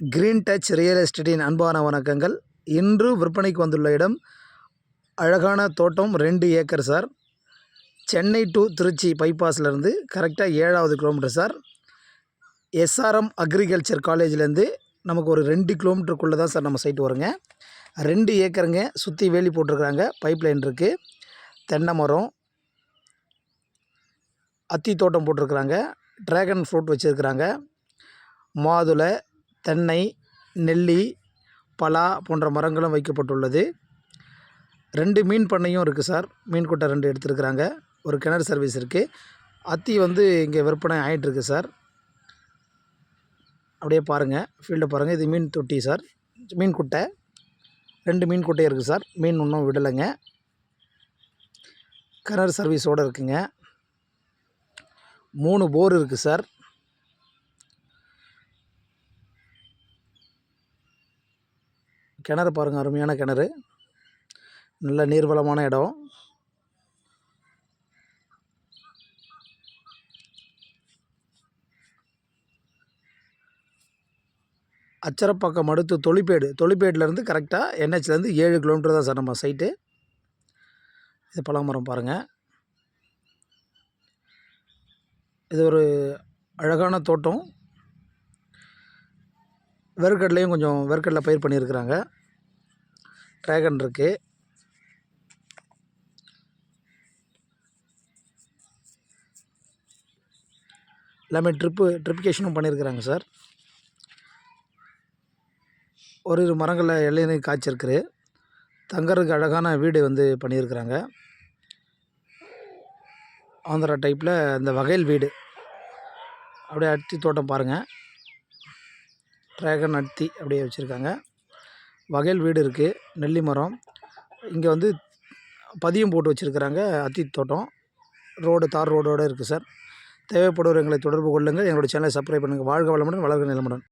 Green touch real எஸ்டேட்டின் அன்பான வணக்கங்கள். இன்று விற்பனைக்கு வந்துள்ள இடம் அழகான தோட்டம் ரெண்டு acre sir Chennai to Trichy பைபாஸ்லேருந்து கரெக்டாக ஏழாவது கிலோமீட்டர் சார் எஸ்ஆர்எம் அக்ரிகல்ச்சர் காலேஜ்லேருந்து நமக்கு ஒரு ரெண்டு கிலோமீட்டருக்குள்ளே தான் சார் நம்ம சைட் வருங்க. ரெண்டு ஏக்கருங்க சுற்றி வேலி போட்டிருக்கிறாங்க. பைப் லைன் இருக்குது தென்னை மரம் அத்தி தோட்டம் போட்டிருக்கிறாங்க. ட்ராகன் ஃப்ரூட் வச்சுருக்கிறாங்க. மாதுளை தென்னை நெல்லி பலா போன்ற மரங்களும் வைக்கப்பட்டுள்ளது. ரெண்டு மீன் பண்ணையும் இருக்குது சார். மீன் குட்டை ரெண்டு எடுத்துருக்குறாங்க. ஒரு கிணறு சர்வீஸ் இருக்குது அத்தி வந்து இங்கே விற்பனை ஆகிட்டுருக்கு சார். அப்படியே பாருங்கள் ஃபீல்டை பாருங்கள் இது மீன் தொட்டி சார். மீன் குட்டை. ரெண்டு மீன் குட்டை இருக்குது சார். மீன் இன்னும் விடலைங்க. கிணறு சர்வீஸோடு இருக்குங்க. மூணு போர் இருக்குது சார். கிணறு பாருங்கள் அருமையான கிணறு. நல்ல நீர்வளமான இடம். அச்சரப்பாக்கம் அடுத்து தொழிப்பேடு தொழிற்பேடுலேருந்து கரெக்டாக என்ஹெச்லேருந்து ஏழு கிலோமீட்டர் தான் சார் நம்ம சைட்டு இது பலாமரம் பாருங்கள் இது ஒரு அழகான தோட்டம். வெறுக்கடலையும் கொஞ்சம் வெறுக்கடலை பயிர் பண்ணியிருக்கிறாங்க. ட்ராகன் இருக்குது எல்லாமே ட்ரிப்பு ட்ரிப்கேஷனும் பண்ணியிருக்கிறாங்க சார் ஒரு இரு மரங்களில் இளநீர் காய்ச்சிருக்குது தங்கறதுக்கு அழகான வீடு வந்து பண்ணியிருக்கிறாங்க ஆந்திரா டைப்பில் இந்த வகையல் வீடு. அப்படியே அட்டி தோட்டம் பாருங்கள் ட்ராகன் அத்தி அப்படியே வச்சுருக்காங்க. வகையில் வீடு இருக்குது நெல்லி மரம். இங்கே வந்து பதியம் போட்டு வச்சுருக்கிறாங்க அத்தி தோட்டம். ரோடு தார் ரோடோடு இருக்குது சார். தேவைப்படுவர் எங்களை தொடர்பு கொள்ளுங்கள். எங்களோடய சேனலை சப்ஸ்கிரைப் பண்ணுங்கள். வாழ்க வளமுடன் வளர்க நிலமுடன்.